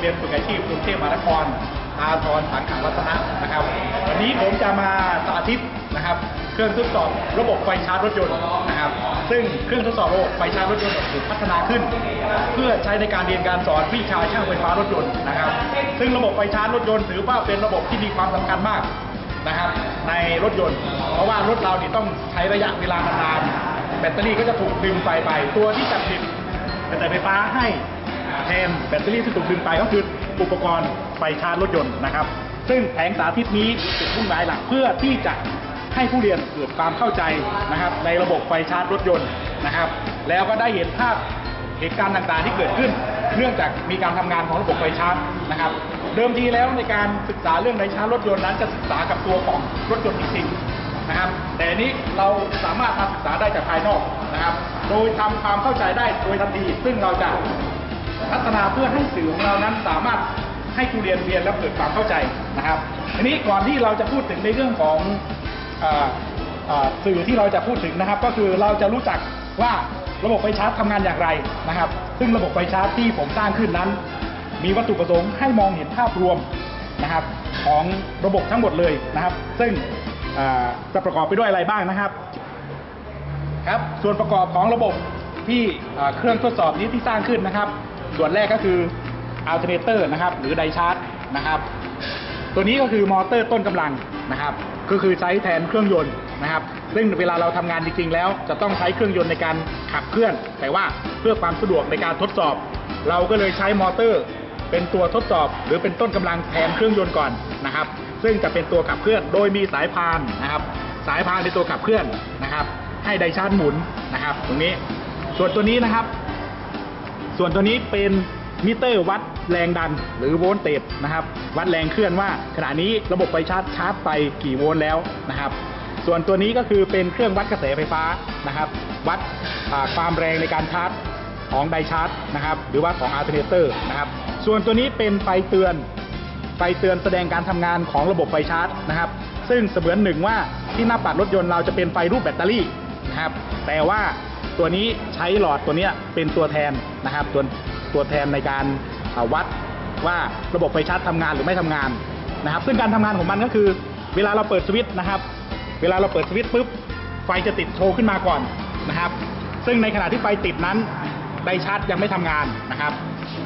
เรียนฝึกอาชีพกรุงเทพมหานครอาทรสังขวัฒนะนะครับ วันนี้ผมจะมาสาธิตนะครับ เครื่องทดสอบระบบไฟชาร์จรถยนต์นะครับ ซึ่งเครื่องทดสอบระบบไฟชาร์จรถยนต์ถูกพัฒนาขึ้น เพื่อใช้ในการเรียนการสอนวิชาช่างไฟฟ้ารถยนต์นะครับ ซึ่งระบบไฟชาร์จรถยนต์ถือว่าเป็นระบบที่มีความสำคัญมากนะครับในรถยนต์ เพราะว่ารถเรานี่ต้องใช้ระยะเวลานานแบตเตอรี่ก็จะถูกดึงไฟไปตัวที่จัดผลิตกระแสไฟฟ้าให้ แทนแบตเตอรี่ที่ถูกดึงไปก็คืออุปกรณ์ไฟชาร์จรถยนต์นะครับ ซึ่งแผงสาธิตนี้จุดมุ่งหมายหลักเพื่อที่จะให้ผู้เรียนเกิดความเข้าใจนะครับ ในระบบไฟชาร์จรถยนต์นะครับ แล้วก็ได้เห็นภาพเหตุการณ์ต่างๆที่เกิดขึ้น เนื่องจากมีการทำงานของระบบไฟชาร์จนะครับ เดิมทีแล้วในการศึกษาเรื่องไฟชาร์จรถยนต์นั้นจะศึกษากับตัวของรถยนต์จริงๆนะครับ แต่อันนี้เราสามารถมาศึกษาได้จากภายนอกนะครับ โดยทำความเข้าใจได้โดยทันที ซึ่งเราจะ พัฒนาเพื่อให้สื่อของเรานั้นสามารถให้ครูเรียนเรียนแล้วเกิดความเข้าใจนะครับทีนี้ก่อนที่เราจะพูดถึงในเรื่องของออสื่อที่เราจะพูดถึงนะครับ ก็คือเราจะรู้จักว่าระบบไฟชาร์จทำงานอย่างไรนะครับ ซึ่งระบบไฟชาร์จที่ผมสร้างขึ้นนั้น มีวัตถุประสงค์ให้มองเห็นภาพรวมนะครับของระบบทั้งหมดเลยนะครับ ซึ่งจะประกอบไปด้วยอะไรบ้างนะครับครับ ส่วนประกอบของระบบที่เครื่องทดสอบนี้ที่สร้างขึ้นนะครับ ส่วนแรกก็คือ alternator นะครับ หรือไดชาร์จนะครับ ตัวนี้ก็คือมอเตอร์ต้นกำลังนะครับ ก็คือใช้แทนเครื่องยนต์นะครับ ซึ่งเวลาเราทำงานจริงๆ แล้ว จะต้องใช้เครื่องยนต์ในการขับเคลื่อน แต่ว่าเพื่อความสะดวกในการทดสอบ เราก็เลยใช้มอเตอร์ เป็นตัวทดสอบ หรือเป็นต้นกำลังแทนเครื่องยนต์ก่อนนะครับ ซึ่งจะเป็นตัวขับเคลื่อน โดยมีสายพานนะครับ สายพานในตัวขับเคลื่อนนะครับ ให้ไดชาร์จหมุนนะครับ ตรงนี้ ส่วนตัวนี้นะครับ ส่วนตัวนี้เป็นมิเตอร์วัดแรงดันหรือโวลต์เตจนะครับ วัดแรงเคลื่อนว่าขณะนี้ระบบไฟชาร์จชาร์จไปกี่โวลต์แล้วนะครับ ส่วนตัวนี้ก็คือเป็นเครื่องวัดกระแสไฟฟ้านะครับ วัดความแรงในการชาร์จของไดชาร์จนะครับ หรือว่าของอัลเทอร์เนเตอร์นะครับ ส่วนตัวนี้เป็นไฟเตือน ไฟเตือนแสดงการทำงานของระบบไฟชาร์จนะครับ ซึ่งเสมือนหนึ่งว่าที่หน้าปัดรถยนต์เราจะเป็นไฟรูปแบตเตอรี่นะครับ แต่ว่า ตัวนี้ใช้หลอดตัวเนี้ยเป็นตัวแทนนะครับ ตัวตัวแทนในการวัดว่าระบบไฟชาร์จทำงานหรือไม่ทำงานนะครับ ซึ่งการทำงานของมันก็คือ เวลาเราเปิดสวิตช์นะครับ เวลาเราเปิดสวิตช์ปุ๊บไฟจะติดโชว์ขึ้นมาก่อนนะครับ ซึ่งในขณะที่ไฟติดนั้นไดชาร์จยังไม่ทำงานนะครับ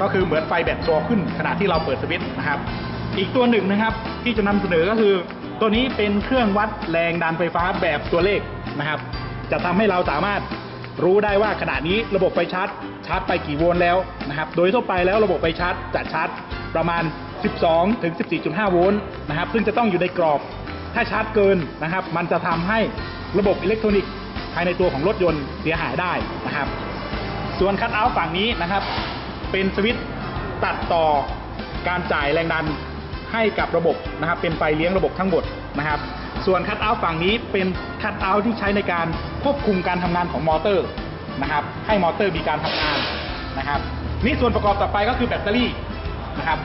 ก็คือเหมือนไฟแบตโชว์ขึ้นขณะที่เราเปิดสวิตช์นะครับ อีกตัวหนึ่งนะครับที่จะนำเสนอก็คือ ตัวนี้เป็นเครื่องวัดแรงดันไฟฟ้าแบบตัวเลขนะครับ จะทำให้เราสามารถ รู้ได้ว่าขณะนี้ระบบไฟชาร์จชาร์จไปกี่โวลต์แล้วนะครับ โดยทั่วไปแล้วระบบไฟชาร์จจะชาร์จประมาณ 12 ถึง 14.5 โวลต์นะครับ ซึ่งจะต้องอยู่ในกรอบ ถ้าชาร์จเกินนะครับ มันจะทำให้ระบบอิเล็กทรอนิกส์ภายในตัวของรถยนต์เสียหายได้นะครับ ส่วนคัตเอาท์ฝั่งนี้นะครับ เป็นสวิตช์ตัดต่อการจ่ายแรงดันให้กับระบบนะครับ เป็นไฟเลี้ยงระบบทั้งหมดนะครับ ส่วนคัตเอาท์ฝั่งนี้เป็นคัตเอาท์ที่ใช้ในการควบคุมการทำงานของมอเตอร์นะครับให้มอเตอร์มีการทำงานนะครับนี่ส่วนประกอบต่อไปก็คือแบตเตอรี่นะครับ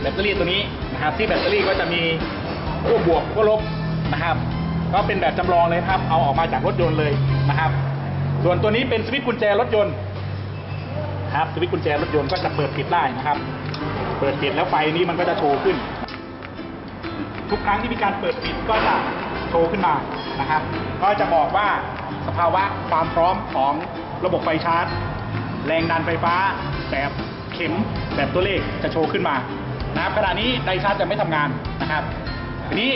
แบตเตอรี่ตัวนี้นะครับที่แบตเตอรี่ก็จะมีขั้วบวกขั้วลบนะครับก็เป็นแบบจำลองเลยครับ เอาออกมาจากรถยนต์เลยนะครับ ส่วนตัวนี้เป็นสวิตช์กุญแจรถยนต์ครับสวิตช์กุญแจรถยนต์ก็จะเปิดปิดได้นะครับ เปิดปิดแล้วไฟนี้มันก็จะโชว์ขึ้น ทุกครั้งที่มีการเปิดปิดก็จะ โชว์ขึ้นมานะครับ ก็จะบอกว่าสภาวะความพร้อมของระบบไฟชาร์จ แรงดันไฟฟ้าแบบเข็มแบบตัวเลขจะโชว์ขึ้นมานะครับขณะนี้ไดชาร์จจะไม่ทำงานนะครับทีนี้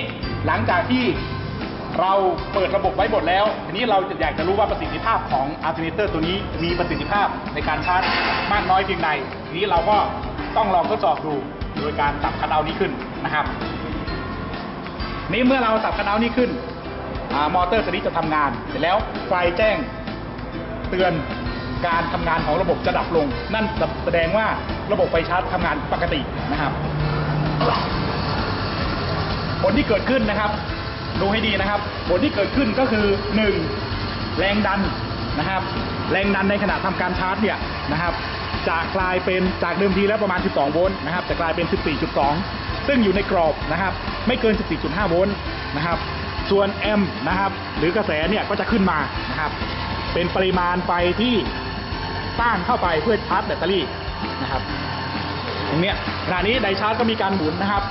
หลังจากที่เราเปิดระบบไว้หมดแล้ว ทีนี้เราจะอยากจะรู้ว่าประสิทธิภาพของอัลเทอร์เนเตอร์ตัวนี้มีประสิทธิภาพในการชาร์จมากน้อยเพียงใด ทีนี้เราก็ต้องลองทดสอบดูโดยการสับคันเอานี้ขึ้นนะครับ นี่เมื่อเราสับคันเอานี้ขึ้นอมอเตอร์ตัวนี้จะทำงาน เสร็จแล้วไฟแจ้งเตือนการทำงานของระบบจะดับลง นั่นแสดงว่าระบบไฟชาร์จทำงานปกตินะครับ ผลที่เกิดขึ้นนะครับ ดูให้ดีนะครับ ผลที่เกิดขึ้นก็คือ 1. แรงดันนะครับ แรงดันในขณะทำการชาร์จเนี่ยนะครับจะกลายเป็นจากเดิมทีแล้วประมาณ 12 โวลต์นะครับจะกลายเป็น 14.2 ซึ่งอยู่ในกรอบนะครับ ไม่เกิน 14.5 โวลต์นะครับ ส่วนแอมป์นะครับ หรือกระแสเนี่ยก็จะขึ้นมานะครับ เป็นปริมาณไฟที่สร้างเข้าไปเพื่อชาร์จแบตเตอรี่นะครับตรงเนี้ยขณะนี้ไดชาร์จก็มีการหมุนนะครับ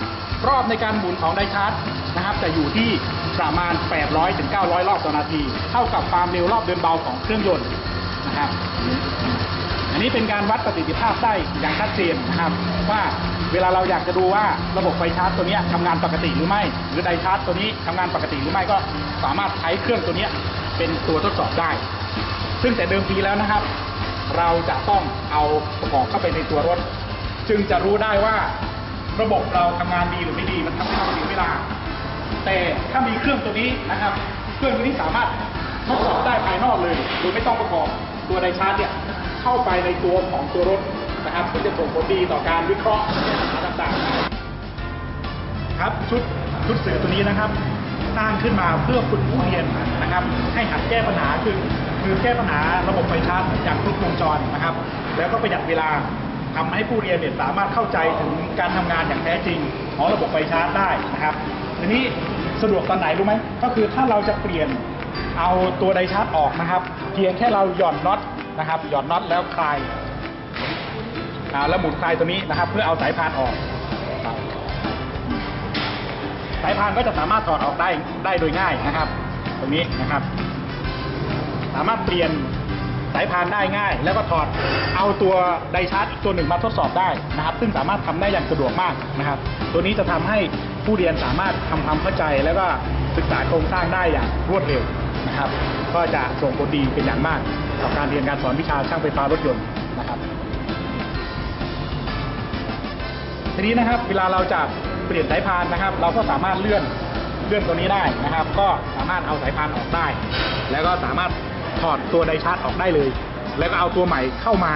รอบในการหมุนของไดชาร์จนะครับ จะอยู่ที่ประมาณ 800ถึง900 รอบต่อนาที เท่ากับความเร็วรอบเดินเบาของเครื่องยนต์นะครับ อันนี้เป็นการวัดประสิทธิภาพได้อย่างชัดเจนนะครับว่า เวลาเราอยากจะดูว่าระบบไฟชาร์จตัวนี้ยทำงานปกติหรือไม่ หรือไดชาร์จตัวนี้ทำงานปกติหรือไม่ก็สามารถใช้เครื่องตัวนี้เป็นตัวทดสอบได้ ซึ่งแต่เดิมทีแล้วนะครับ เราจะต้องเอาประกอบเข้าไปในตัวรถ จึงจะรู้ได้ว่าระบบเราทำงานดีหรือไม่ดีมันทำให้เราเสียเวลา แต่ถ้ามีเครื่องตัวนี้นะครับ เครื่องตัวนี้สามารถทดสอบได้ภายนอกเลย โดยไม่ต้องประกอบตัวไดชาร์จเนี่ยเข้าไปในตัวของตัวรถ นะครับซึ่งจะส่งผลดีต่อการวิเคราะห์หาต่างๆครับชุดชุดสื่อตัวนี้นะครับ สร้างขึ้นมาเพื่อฝึกผู้เรียนนะครับ ให้หัดแก้ปัญหาคือคือแก้ปัญหาระบบไฟชาร์จอย่างครบวงจรนะครับ แล้วก็ประหยัดเวลาทำให้ผู้เรียนเนี่ยสามารถเข้าใจถึงการทำงานอย่างแท้จริงของระบบไฟชาร์จได้นะครับทีนี้สะดวกตอนไหนรู้ไหมก็คือถ้าเราจะเปลี่ยนเอาตัวไดชาร์จออกนะครับ เพียงแค่เราหย่อนน็อตนะครับ หย่อนน็อตแล้วคลาย แล้วหมุนคลายตัวนี้นะครับ เพื่อเอาสายพานออก สายพานก็จะสามารถถอดออกได้ได้โดยง่ายนะครับ ตรงนี้นะครับ สามารถเปลี่ยนสายพานได้ง่าย แล้วก็ถอดเอาตัวไดชาร์จอีกตัวหนึ่งมาทดสอบได้นะครับ ซึ่งสามารถทำได้อย่างสะดวกมากนะครับ ตัวนี้จะทำให้ผู้เรียนสามารถทำความเข้าใจแล้วก็ศึกษาโครงสร้างได้อย่างรวดเร็วนะครับ ก็จะส่งผลดีเป็นอย่างมาก ต่อการเรียนการสอนวิชาช่างไฟฟ้ารถยนต์ ทีนี้นะครับ เวลาเราจะเปลี่ยนสายพานนะครับ เราก็สามารถเลื่อนเลื่อนตัวนี้ได้นะครับ ก็สามารถเอาสายพานออกได้ แล้วก็สามารถถอดตัวไดชาร์จออกได้เลย แล้วก็เอาตัวใหม่เข้ามา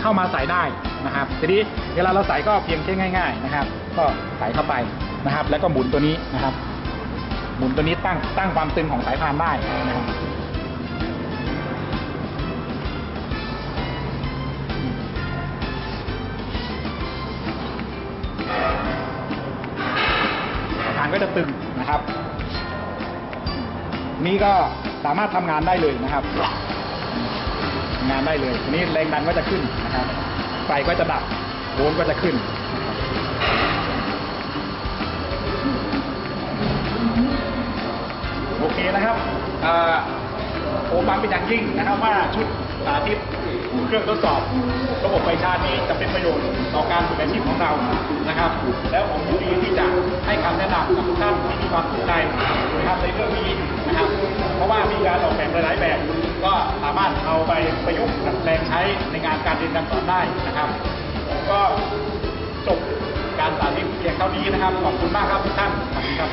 เข้ามาใส่ได้นะครับ ทีนี้เวลาเราใส่ก็เพียงแค่ง่าย ๆนะครับ ก็ใส่เข้าไปนะครับ แล้วก็หมุนตัวนี้นะครับ หมุนตัวนี้ตั้งตั้งความตึงของสายพานได้นะครับ ตึงนะครับ นี่ก็สามารถทำงานได้เลยนะครับ งานได้เลยทีนี้แรงดันก็จะขึ้นนะครับไฟก็จะดับโวลต์ก็จะขึ้นโอเคนะครับโอ้ฟังเป็นอย่างยิ่งนะครับว่าชุดสาธิต เครื่องทดสอบ ระบบไฟชาร์จนี้จะเป็นประโยชน์ต่อการฝึกอาชีพของเรานะครับ แล้วผมยินดีที่จะให้คำแนะนำกับทุกท่านที่มีความสนใจนะครับในเรื่องนี้นะครับ เพราะว่ามีการออกแบบหลายๆแบบ ก็สามารถเอาไปประยุกต์ดัดแปลงใช้ในงานการเรียนการสอนได้นะครับผมก็จบการสาธิตเพียงเท่านี้นะครับขอบคุณมากครับทุกท่านขอบคุณครับ